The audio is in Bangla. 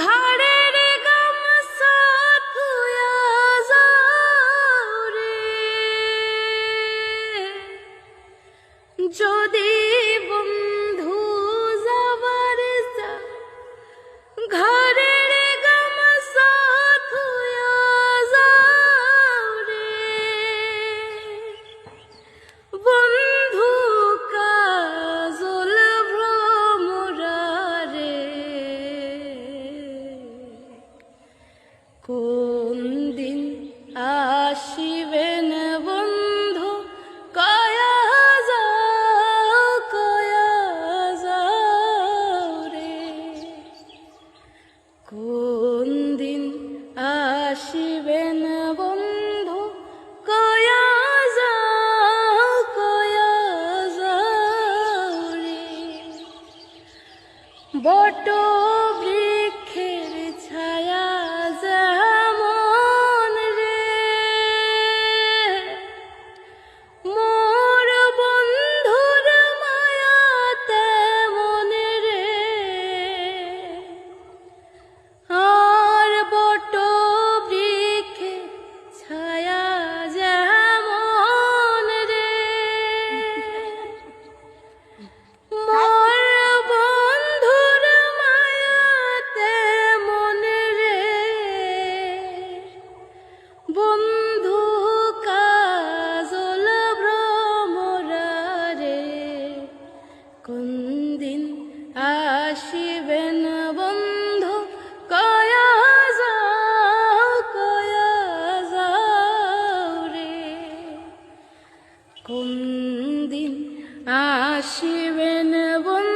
ঘাড়ের গাম সাথ রে। যদি বন্ধু কোন দিন আসিবেন বন্ধু? কয়া যাও কয়া যাও রে। কোন দিন আসিবেন বন্ধু? কয়া যাও কয়া যাও রে। বট കുന്തിൻ ആശിവനവും